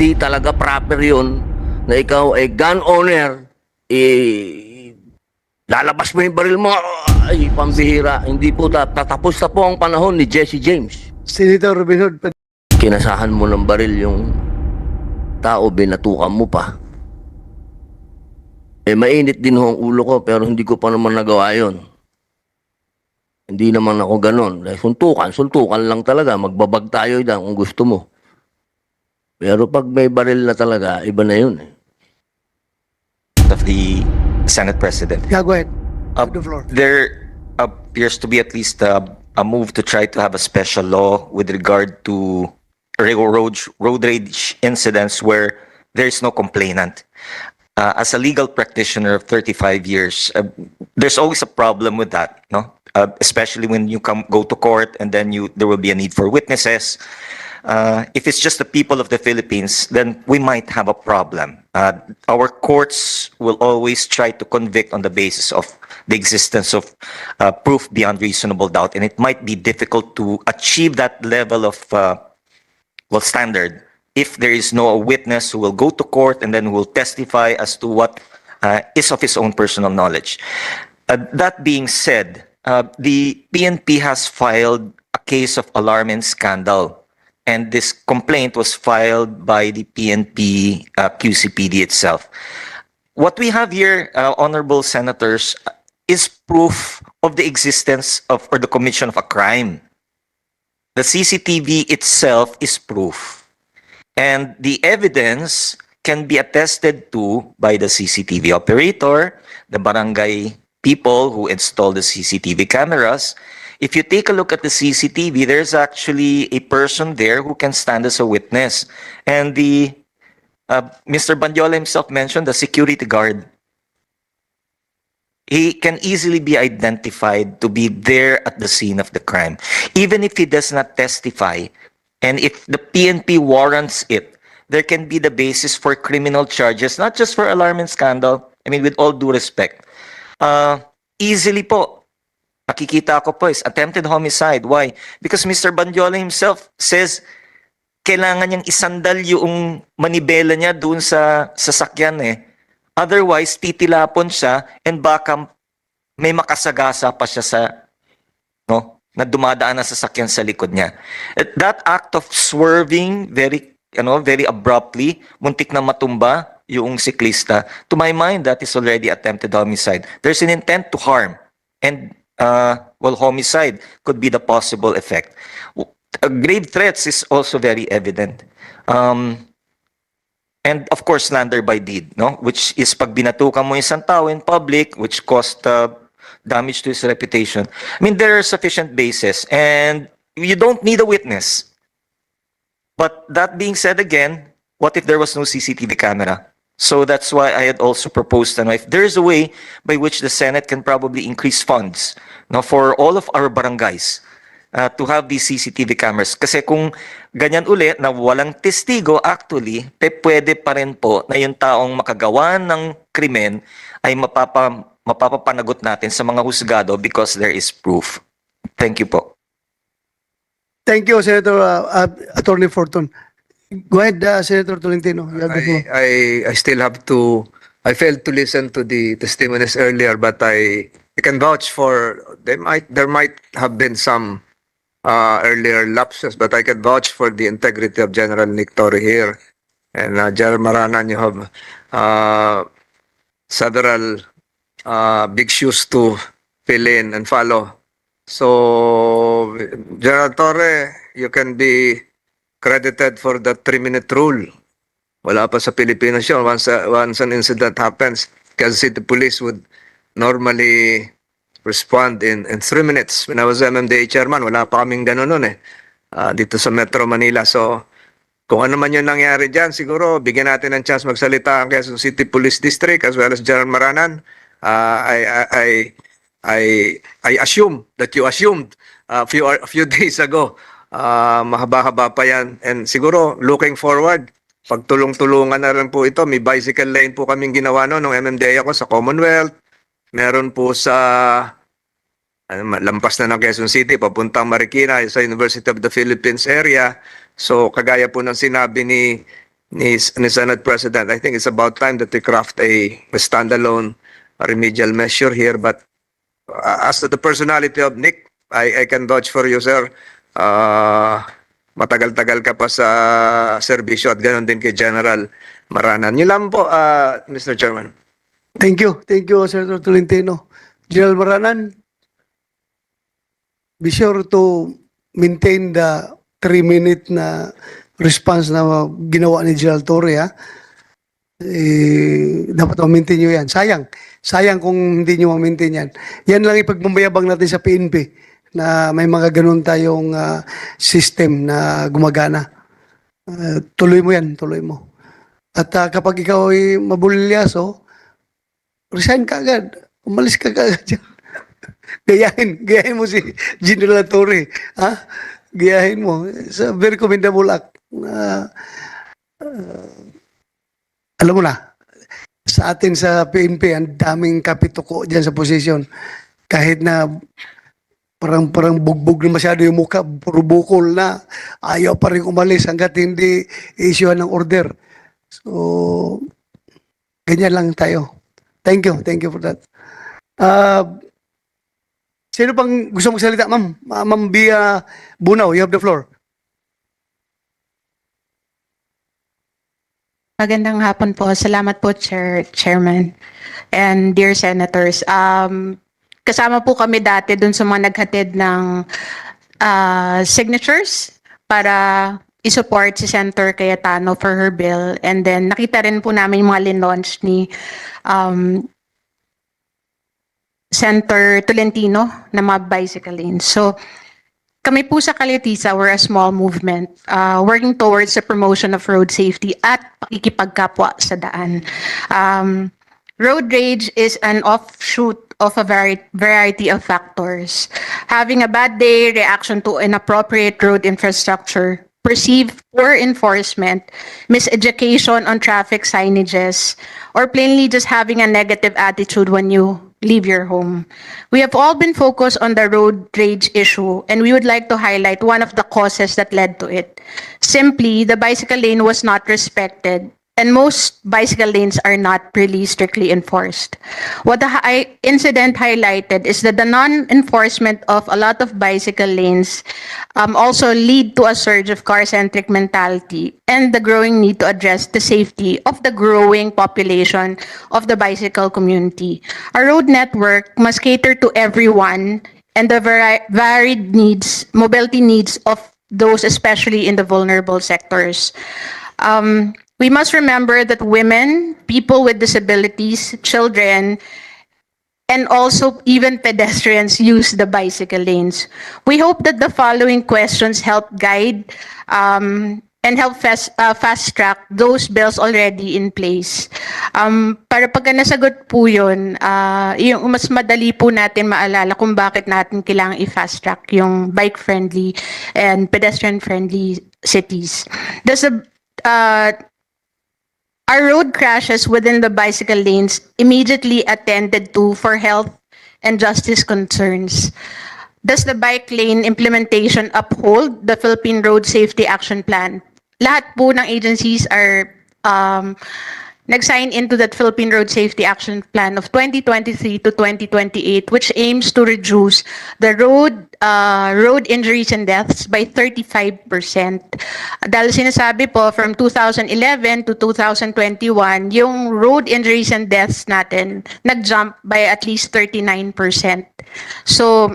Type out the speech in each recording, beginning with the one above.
hindi talaga proper yun na ikaw ay gun owner, eh, lalabas mo yung baril mo, ay, pambihira. Hindi po, ta- tatapos na po ang panahon ni Jesse James. Senator Robin Hood, Kinasahan mo ng baril yung tao, binatukan mo pa. Eh, mainit din ho ang ulo ko, pero hindi ko pa naman nagawa yon. Hindi naman ako ganon. Eh, suntukan, suntukan lang talaga. Magbabag tayo dyan kung gusto mo. Pero pag may baril na talaga, iba na yun. eh. of the Senate President. yeah, go ahead. Uh, the floor. There appears to be at least a, a move to try to have a special law with regard to road, road rage incidents where there is no complainant. Uh, as a legal practitioner of 35 years, uh, there's always a problem with that, no? Uh, especially when you come go to court and then you there will be a need for witnesses. Uh, if it's just the people of the Philippines, then we might have a problem. Uh, our courts will always try to convict on the basis of the existence of uh, proof beyond reasonable doubt, and it might be difficult to achieve that level of uh, well standard if there is no witness who will go to court and then will testify as to what uh, is of his own personal knowledge. Uh, that being said, uh, the PNP has filed a case of alarm and scandal. And this complaint was filed by the PNP uh, QCPD itself. What we have here, uh, honorable senators, is proof of the existence of or the commission of a crime. The CCTV itself is proof. And the evidence can be attested to by the CCTV operator, the barangay people who install the CCTV cameras. If you take a look at the CCTV, there's actually a person there who can stand as a witness. And the uh, Mr. Bandiola himself mentioned the security guard. He can easily be identified to be there at the scene of the crime. Even if he does not testify, and if the PNP warrants it, there can be the basis for criminal charges, not just for alarm and scandal. I mean, with all due respect. Uh, easily po, nakikita ko po is attempted homicide. Why? Because Mr. Bandiola himself says, kailangan niyang isandal yung manibela niya doon sa sasakyan eh. Otherwise, titilapon siya and baka may makasagasa pa siya sa no na dumadaan ang sasakyan sa likod niya. At That act of swerving very you know, very abruptly, muntik na matumba yung siklista. To my mind, that is already attempted homicide. There's an intent to harm. And, uh, well, homicide could be the possible effect. Uh, grave threats is also very evident. Um, and of course, slander by deed, no? Which is pag binatukan mo isang tao in public, which caused uh, damage to his reputation. I mean, there are sufficient basis, and you don't need a witness. But that being said again, what if there was no CCTV camera? So that's why I had also proposed, ano, if there is a way by which the Senate can probably increase funds no, for all of our barangays uh, to have these CCTV cameras. Kasi kung ganyan ulit na walang testigo, actually, pe pwede pa rin po na yung taong makagawa ng krimen ay mapapa, mapapapanagot natin sa mga husgado because there is proof. Thank you po. Thank you, Senator uh, uh, Attorney Fortune. Go ahead, uh, Senator Tolentino. I, I, I still have to, I failed to listen to the testimonies earlier, but I, I can vouch for, they might, there might have been some uh, earlier lapses, but I can vouch for the integrity of General Nick Torre here. And uh, General Maranan, you have uh, several uh, big shoes to fill in and follow. So, General Torre, you can be credited for the three-minute rule. Wala pa sa Pilipinas yun. Once, uh, once an incident happens, Kansas City Police would normally respond in, in three minutes. When I was MMDA chairman, wala pa kaming ganun nun eh. Ah, dito sa Metro Manila. So, kung ano man yung nangyari dyan, siguro bigyan natin ng chance magsalita ang Quezon City Police District as well as General Maranan. Ah, I, I, I, I, I assume that you assumed a few, a few days ago Ah, mahaba-haba pa yan. And siguro, looking forward, pagtulong-tulungan na rin po ito. May bicycle lane po kaming ginawa no, nung MMDA ako sa Commonwealth. Meron po sa ano, lampas na ng Quezon City, papuntang Marikina, sa University of the Philippines area. So, kagaya po ng sinabi ni ni, ni Senate President. I think it's about time that we craft a, a standalone remedial measure here. But uh, as to the personality of Nick, I, I can vouch for you, sir. Uh, matagal-tagal ka pa sa serbisyo at ganoon din kay General Maranan. Yun lang po, uh, Mr. Chairman. Thank you. Thank you, Senator Tolentino. General Maranan, be sure to maintain the three-minute na response na ginawa ni General Torre, ha? Eh, dapat ma-maintain nyo yan. Sayang. Sayang kung hindi nyo ma-maintain yan. Yan lang ipagmamayabang natin sa PNP na may mga ganun tayong ah, system na gumagana. Ah, tuloy mo yan, tuloy mo. At ah, kapag ikaw ay mabulilyaso, resign ka agad. Umalis ka agad dyan. gayahin, gayahin mo si General Torre. Ha? Gayahin mo. It's a very commendable act. na ah, alam mo na, sa atin sa PNP, ang daming kapituko dyan sa posisyon. Kahit na parang parang bugbog na masyado yung mukha, puro bukol na, ayaw pa rin umalis hanggat hindi issue ng order. So, ganyan lang tayo. Thank you. Thank you for that. Uh, sino pang gusto magsalita, ma'am? Ma- Ma'am Bia Bunaw, you have the floor. Magandang hapon po. Salamat po, Chair, Chairman and dear Senators. Um, kasama po kami dati dun sa mga naghatid ng ah, signatures para isupport si Senator Cayetano for her bill. And then nakita rin po namin yung mga lin-launch ni um, Senator Tolentino na mga bicycle lanes. So, kami po sa Kalitisa, we're a small movement uh, working towards the promotion of road safety at pakikipagkapwa sa daan. Um, road rage is an offshoot of a vari- variety of factors. Having a bad day, reaction to inappropriate road infrastructure, perceived poor enforcement, miseducation on traffic signages, or plainly just having a negative attitude when you leave your home. We have all been focused on the road rage issue, and we would like to highlight one of the causes that led to it. Simply, the bicycle lane was not respected, and most bicycle lanes are not really strictly enforced. What the hi- incident highlighted is that the non-enforcement of a lot of bicycle lanes um, also lead to a surge of car-centric mentality and the growing need to address the safety of the growing population of the bicycle community. Our road network must cater to everyone and the vari- varied needs, mobility needs of those especially in the vulnerable sectors. Um, we must remember that women, people with disabilities, children, and also even pedestrians use the bicycle lanes. We hope that the following questions help guide um, and help fast, uh, fast track those bills already in place. Um, para pagka nasagot po yun, uh, yung mas madali po natin maalala kung bakit natin kailangan i-fast track yung bike-friendly and pedestrian-friendly cities. Does the uh, Are road crashes within the bicycle lanes immediately attended to for health and justice concerns? Does the bike lane implementation uphold the Philippine Road Safety Action Plan? Lahat po ng agencies are um, nag-sign into that Philippine Road Safety Action Plan of 2023 to 2028 which aims to reduce the road uh, road injuries and deaths by 35%. Dahil sinasabi po from 2011 to 2021 yung road injuries and deaths natin nag-jump by at least 39%. So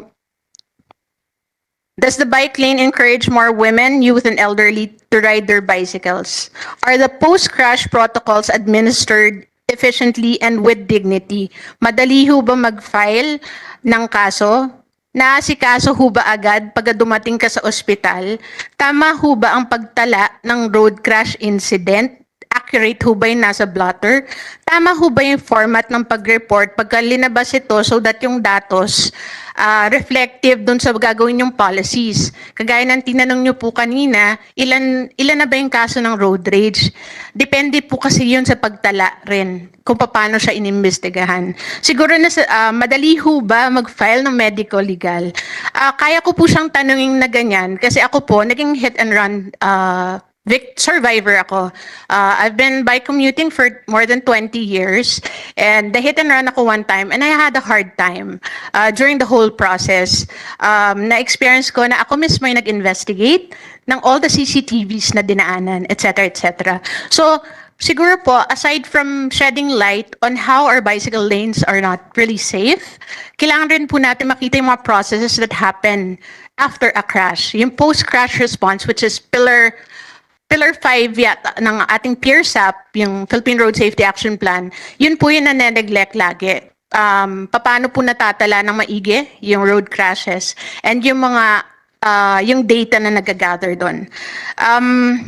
Does the bike lane encourage more women, youth, and elderly to ride their bicycles? Are the post-crash protocols administered efficiently and with dignity? Madali ho ba mag-file ng kaso? Naasikaso ho ba agad pag dumating ka sa ospital? Tama ho ba ang pagtala ng road crash incident? Accurate ho ba yung nasa blotter? Tama ho ba yung format ng pag-report pagka linabas ito so that yung datos ah, reflective doon sa gagawin yung policies? Kagaya ng tinanong nyo po kanina, ilan, ilan na ba yung kaso ng road rage? Depende po kasi yun sa pagtala rin kung paano siya inimbestigahan. Siguro na sa, ah, madali ho ba mag-file ng medical legal? Ah, kaya ko po siyang tanungin na ganyan kasi ako po naging hit and run ah, vic- survivor ako. Uh, I've been bike commuting for more than 20 years and the hit and run ako one time and I had a hard time uh, during the whole process. Um, na-experience ko na ako mismo yung nag-investigate ng all the CCTVs na dinaanan, etc. etc. So, siguro po, aside from shedding light on how our bicycle lanes are not really safe, kailangan rin po natin makita yung mga processes that happen after a crash. Yung post-crash response, which is pillar Pillar 5 yata ng ating PIRSAP, yung Philippine Road Safety Action Plan, yun po yung nane-neglect lagi. Um, paano po natatala ng maigi yung road crashes and yung mga ah, yung data na nagagather doon. Um,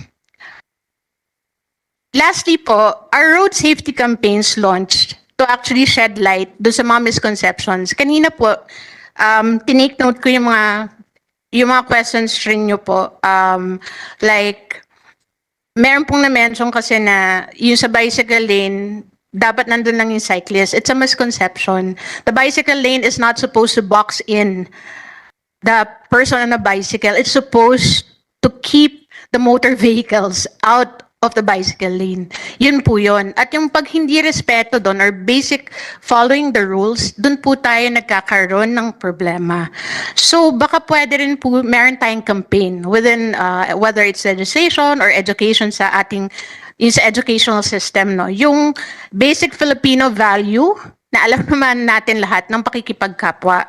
lastly po, our road safety campaigns launched to actually shed light do sa mga misconceptions. Kanina po, um, tinake note ko yung mga yung mga questions rin nyo po. Um, like, meron pong na-mention kasi na yung sa bicycle lane, dapat nandun lang yung cyclist. It's a misconception. The bicycle lane is not supposed to box in the person on a bicycle. It's supposed to keep the motor vehicles out of the bicycle lane. Yun po yun. At yung pag hindi respeto doon or basic following the rules, doon po tayo nagkakaroon ng problema. So baka pwede rin po meron tayong campaign within uh, whether it's legislation or education sa ating yung sa educational system no yung basic Filipino value na alam naman natin lahat ng pakikipagkapwa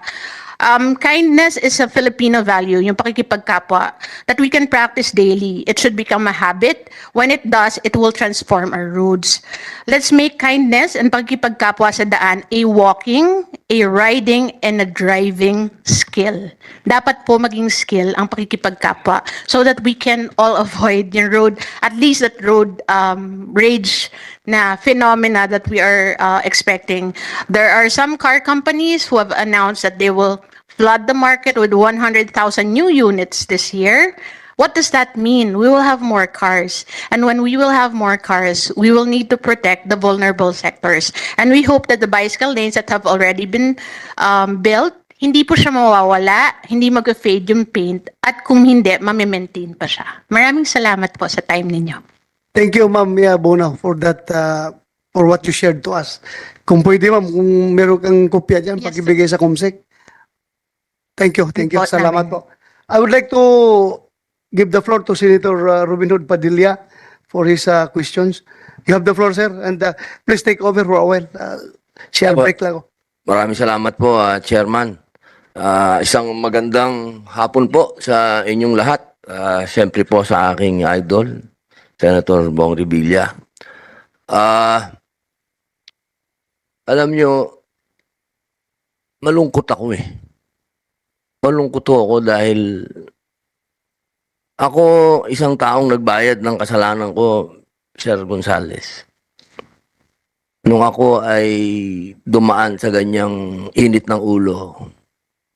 Um, kindness is a Filipino value, yung pakikipagkapwa, that we can practice daily. It should become a habit. When it does, it will transform our roads. Let's make kindness and pakikipagkapwa sa daan a walking, a riding, and a driving skill. Dapat po maging skill ang pakikipagkapwa so that we can all avoid yung road, at least that road um, rage na phenomena that we are uh, expecting. There are some car companies who have announced that they will flood the market with 100,000 new units this year. What does that mean? We will have more cars. And when we will have more cars, we will need to protect the vulnerable sectors. And we hope that the bicycle lanes that have already been um, built, hindi po siya mawawala, hindi mag-fade yung paint, at kung hindi, mamimaintain pa siya. Maraming salamat po sa time ninyo. Thank you, Ma'am Mia Bona, for that, uh, for what you shared to us. Kung pwede, Ma'am, kung meron kang kopya dyan, Yes, pakibigay sa COMSEC. Thank you, thank you. Salamat namin. po. I would like to give the floor to Senator uh, Robin Hood Padilla for his uh, questions. You have the floor, sir, and uh, please take over for a while. Uh, share Apo. break lang ako. Maraming salamat po, ah, Chairman. Ah, isang magandang hapon po sa inyong lahat. Ah, Siyempre po sa aking idol, Senator Bong Revilla. Ah, alam nyo, malungkot ako eh. Malungkot ako dahil ako isang taong nagbayad ng kasalanan ko, Sir Gonzales nung ako ay dumaan sa ganyang init ng ulo,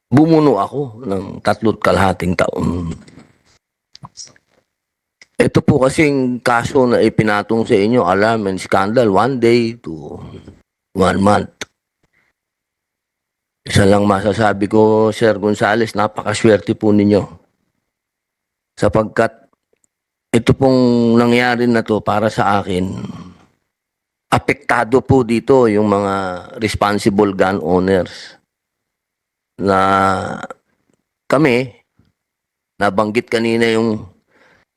bumuno ako ng tatlot kalahating taon. Ito po kasing kaso na ipinatong sa inyo, alarm and scandal, one day to one month. Isa lang masasabi ko, Sir Gonzales, napakaswerte po ninyo. Sapagkat ito pong nangyari na to para sa akin, apektado po dito yung mga responsible gun owners na kami nabanggit kanina yung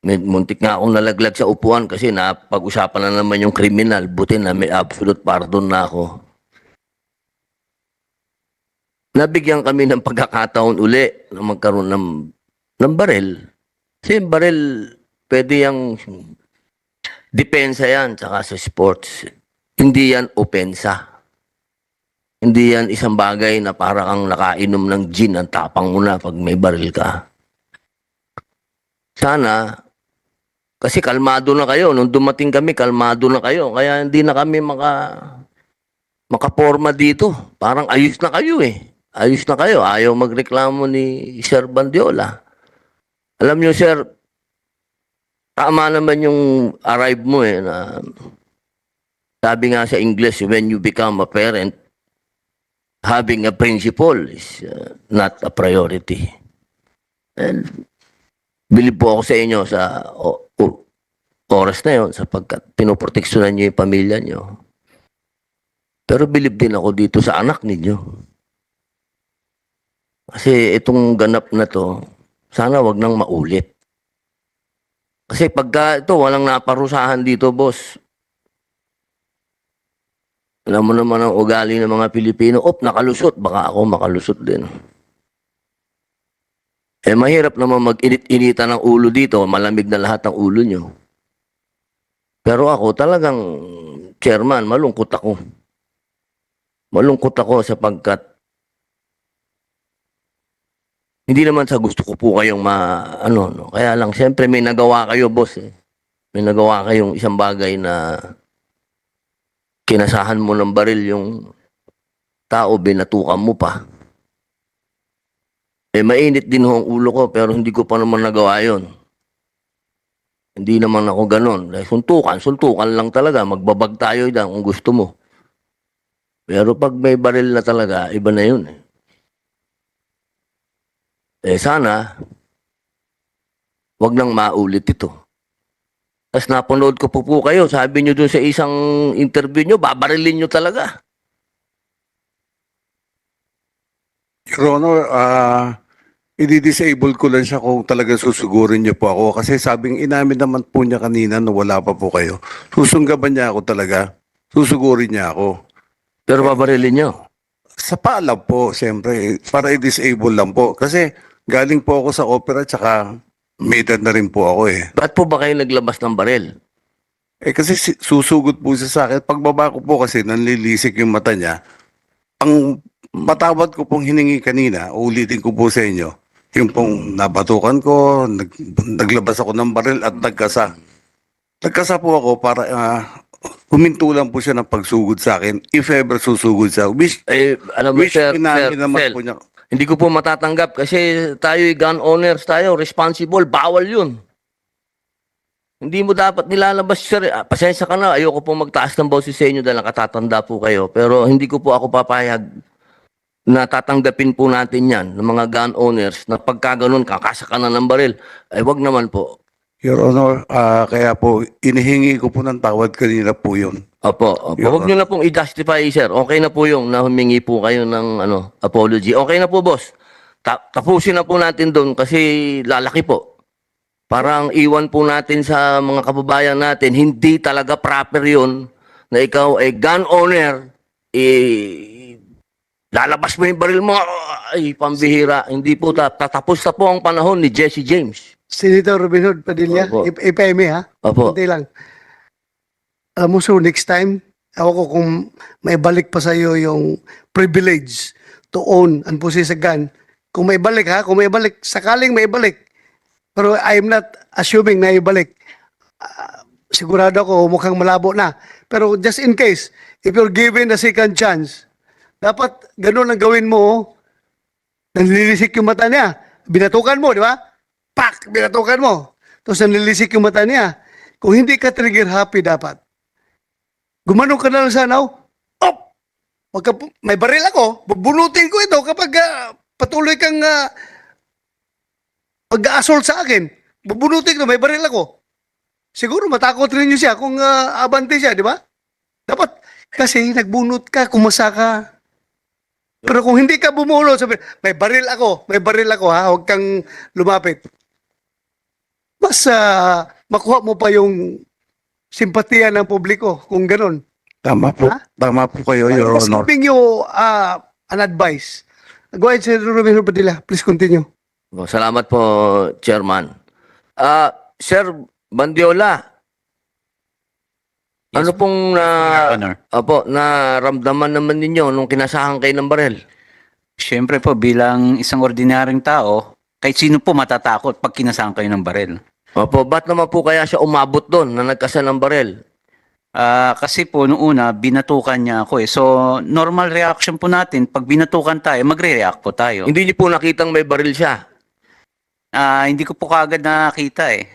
muntik nga akong nalaglag sa upuan kasi napag-usapan na naman yung kriminal buti na may absolute pardon na ako nabigyan kami ng pagkakataon uli na magkaroon ng ng barel kasi yung barel pwede yung depensa yan tsaka sa sports hindi yan opensa. Hindi yan isang bagay na para kang nakainom ng gin ang tapang mo na pag may baril ka. Sana, kasi kalmado na kayo. Nung dumating kami, kalmado na kayo. Kaya hindi na kami maka, makaporma dito. Parang ayos na kayo eh. Ayos na kayo. Ayaw magreklamo ni Sir Bandiola. Alam niyo, Sir, tama naman yung arrive mo eh na sabi nga sa English, when you become a parent, having a principal is uh, not a priority. And believe po ako sa inyo sa o- o- oras na yon sapagkat pinoproteksyonan niyo yung pamilya niyo. Pero bilib din ako dito sa anak ninyo. Kasi itong ganap na to, sana wag nang maulit. Kasi pagka ito, walang naparusahan dito, boss. Alam mo naman ang ugali ng mga Pilipino, op, nakalusot, baka ako makalusot din. Eh, mahirap naman mag-init-initan ng ulo dito, malamig na lahat ng ulo nyo. Pero ako talagang, chairman, malungkot ako. Malungkot ako sapagkat hindi naman sa gusto ko po kayong ma, ano, no. Kaya lang, siyempre may nagawa kayo, boss, eh. May nagawa kayong isang bagay na kinasahan mo ng baril yung tao, binatukan mo pa. Eh, mainit din ho ang ulo ko, pero hindi ko pa naman nagawa yon. Hindi naman ako ganon. Like, suntukan, suntukan lang talaga. Magbabag tayo dyan kung gusto mo. Pero pag may baril na talaga, iba na yun. Eh, eh sana, wag nang maulit ito. Tapos napanood ko po po kayo, sabi nyo dun sa isang interview nyo, babarilin nyo talaga. Your Honor, ah i-disable ko lang siya kung talagang susugurin niyo po ako. Kasi sabing inamin naman po niya kanina na wala pa po kayo. Susunggaban niya ako talaga. Susugurin niya ako. Pero babarilin nyo. Sa paalam po, siyempre, para i-disable lang po. Kasi galing po ako sa opera tsaka may edad na rin po ako eh. Ba't po ba kayo naglabas ng baril? Eh kasi si- susugod po siya sa akin. Pagbaba ko po kasi nanlilisik yung mata niya. Ang patawad ko pong hiningi kanina, ulitin ko po sa inyo, yung pong nabatukan ko, nag, naglabas ako ng baril at nagkasa. Nagkasa po ako para uh, huminto lang po siya ng pagsugod sa akin if ever susugod siya. Which, Eh, alam mo, which sir, sir, naman Sel, po niya. hindi ko po matatanggap kasi tayo gun owners tayo, responsible, bawal yun. Hindi mo dapat nilalabas, sir. Ah, pasensya ka na, ayoko po magtaas ng boses sa inyo dahil nakatatanda po kayo. Pero hindi ko po ako papayag na tatanggapin po natin yan ng mga gun owners na pagka ganun, kakasa ka na ng baril. Ay, wag naman po. Your Honor, ah, kaya po, inihingi ko po ng tawad kanina po yun. Opo, opo. Your Huwag nyo na pong i-justify, sir. Okay na po yung na humingi po kayo ng ano, apology. Okay na po, boss. Ta- tapusin na po natin doon kasi lalaki po. Parang iwan po natin sa mga kababayan natin, hindi talaga proper yun na ikaw ay gun owner, eh, lalabas mo yung baril mo, ay, pambihira. Hindi po, ta- tatapos na po ang panahon ni Jesse James. Senator Robin Hood Padilla, Opo. if, if I may ha, Opo. Kunti lang. Alam mo, so next time, ako ko kung may balik pa sa'yo yung privilege to own and possess a gun. Kung may balik ha, kung may balik, sakaling may balik. Pero I'm not assuming na ibalik. Ah, sigurado ako, mukhang malabo na. Pero just in case, if you're given a second chance, dapat ganun ang gawin mo. oh. Nanlilisik yung mata niya. Binatukan mo, di ba? Pak! Binatukan mo. Tapos nanlilisik yung mata niya. Kung hindi ka trigger happy dapat, gumanong ka na lang sana, oh. Op! Wag ka, pu- may baril ako, bubunutin ko ito kapag ah, patuloy kang uh, pag-assault sa akin. Bubunutin ko, may baril ako. Siguro matakot rin yun siya kung ah, abante siya, di ba? Dapat, kasi nagbunot ka, kumasa ka. Pero kung hindi ka bumulot, sabi, may baril ako, may baril ako ha, huwag kang lumapit. Mas ah, makuha mo pa yung simpatiya ng publiko kung ganun. Tama po. Ha? Tama po kayo, Your Just Honor. giving you uh, an advice. Go ahead, Senator Romero Padilla. Please continue. Oh, Salamat po, Chairman. Ah, Sir Bandiola, ano pong na Honor. Opo, naramdaman naman ninyo nung kinasahan kayo ng barel? Siyempre po bilang isang ordinaryong tao, kahit sino po matatakot pag kinasahan kayo ng baril. Opo, ba't naman po kaya siya umabot doon na nagkasa ng barel? Ah, kasi po noong una binatukan niya ako eh. So normal reaction po natin pag binatukan tayo, magre-react po tayo. Hindi niyo po nakitang may baril siya. Ah, hindi ko po kagad nakita eh.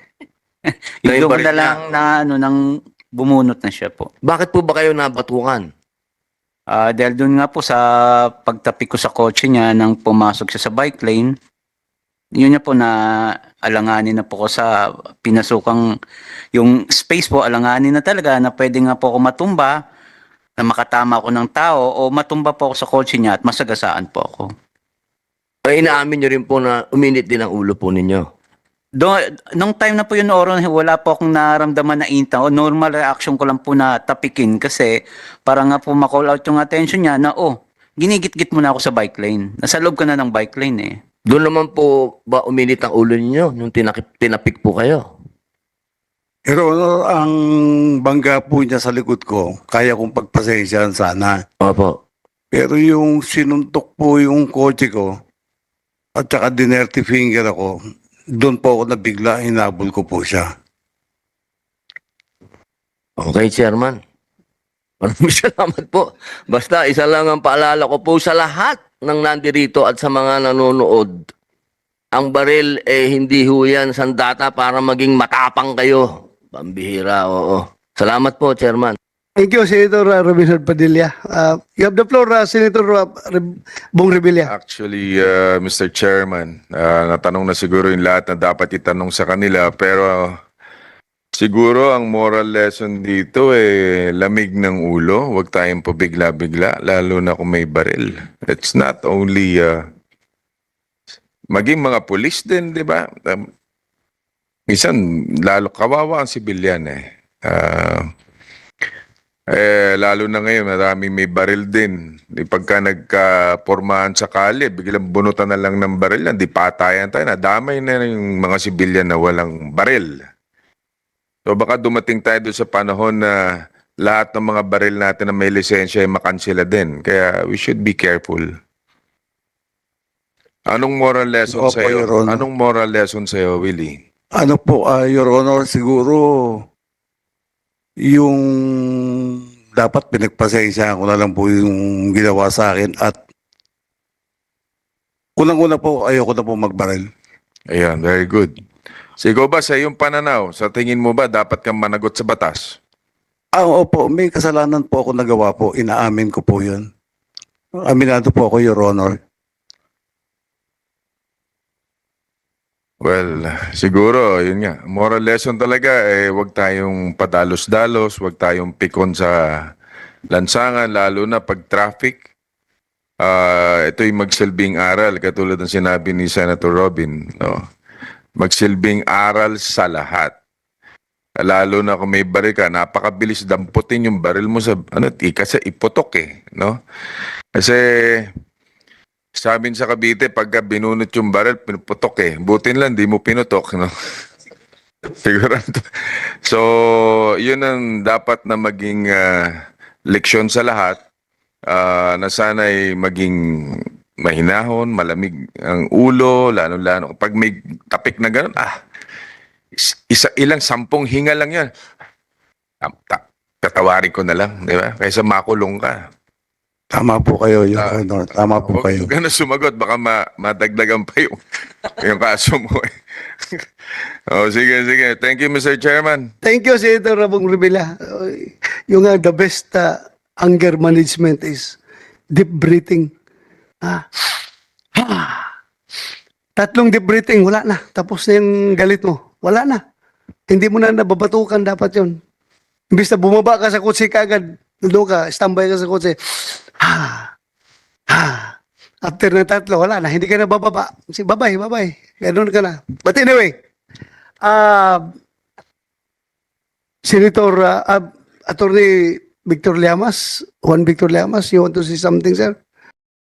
Yung baril na lang na ano nang bumunot na siya po. Bakit po ba kayo nabatukan? Ah, dahil doon nga po sa pagtapik ko sa kotse niya nang pumasok siya sa bike lane, yun niya po na alanganin na po ko sa pinasukang yung space po, alanganin na talaga na pwede nga po ako matumba, na makatama ako ng tao o matumba po ako sa kotse niya at masagasaan po ako. Ay, inaamin nyo rin po na uminit din ang ulo po ninyo. Do, nung time na po yun, Oron, wala po akong naramdaman na inta o normal reaction ko lang po na tapikin kasi para nga po makall out yung attention niya na oh, ginigit-git mo na ako sa bike lane. Nasa loob ka na ng bike lane eh. Doon naman po ba uminit ang ulo ninyo nung tinakip, tinapik po kayo? Pero ano, ang bangga po niya sa likod ko, kaya kong pagpasensyahan sana. Opo. Pero yung sinuntok po yung kotse ko, at saka dinerty finger ako, doon po ako nabigla, hinabol ko po siya. Okay, Chairman. Maraming salamat po. Basta isa lang ang paalala ko po sa lahat ng nandirito at sa mga nanonood. Ang baril eh hindi ho yan sandata para maging matapang kayo. Pambihira, oo. Salamat po, Chairman. Thank you, Senator uh, Robinson Padilla. Uh, you have the floor, uh, Senator uh, Bong Revilla. Actually, uh, Mr. Chairman, uh, natanong na siguro yung lahat na dapat itanong sa kanila pero siguro ang moral lesson dito eh lamig ng ulo, huwag tayong pabigla-bigla lalo na kung may baril. It's not only uh, maging mga pulis din, 'di ba? Um, minsan lalo kawawa ang sibilyan eh. Uh, eh, lalo na ngayon, maraming may baril din. Di pagka nagka-pormahan sa kali, biglang bunutan na lang ng baril yan, di patayan tayo. Nadamay na yung mga sibilyan na walang baril. So baka dumating tayo doon sa panahon na lahat ng mga baril natin na may lisensya ay makansela din. Kaya we should be careful. Anong moral lesson Opo, sa iyo? Anong moral lesson sa iyo, Willie? Ano po, ah, Your Honor, siguro yung dapat pinagpasensyahan ko na lang po yung ginawa sa akin at unang-una po ayoko na po magbaril. Ayan, very good. Sigo ba sa iyong pananaw, sa tingin mo ba dapat kang managot sa batas? Ah, opo, may kasalanan po ako nagawa po, inaamin ko po yun. Aminado po ako, Your Honor. Well, siguro, yun nga. Moral lesson talaga, eh, wag tayong padalos-dalos, wag tayong pikon sa lansangan, lalo na pag traffic. Ah, ito'y magsilbing aral, katulad ng sinabi ni Senator Robin. No? Magsilbing aral sa lahat. Lalo na kung may baril ka, napakabilis damputin yung baril mo sa, ano, di kasi iputok eh, no? Kasi, sa sa Cavite, pagka binunot yung barrel, pinuputok eh. Butin lang, di mo pinutok, no? Sigurado. So, yun ang dapat na maging ah, leksyon sa lahat ah, na sana'y maging mahinahon, malamig ang ulo, lalo-lalo. Pag may tapik na ganun, ah, is- isa, ilang sampung hinga lang yan. Ta- Tatawarin ko na lang, di ba? Kaysa makulong ka. Tama po kayo, Your Ah, Honor. Tama po Huwag kayo. ka na sumagot, baka ma madagdagan pa yung, yung kaso mo. eh. oh, sige, sige. Thank you, Mr. Chairman. Thank you, Senator Bong Revilla. Uh, yung uh, the best uh, anger management is deep breathing. Ah. Ah. Tatlong deep breathing, wala na. Tapos na yung galit mo. Wala na. Hindi mo na nababatukan dapat yun. Imbis na bumaba ka sa kotse kagad, doon ka, standby ka sa kotse. Ha. Ha. After ng tatlo, wala na. Hindi ka na bababa. Si babay, babay. Ganun ka na. But anyway, uh, Senator, uh, uh, Attorney Victor Llamas, Juan Victor Llamas, you want to say something, sir?